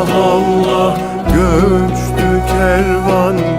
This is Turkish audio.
Allah göçtü kervan.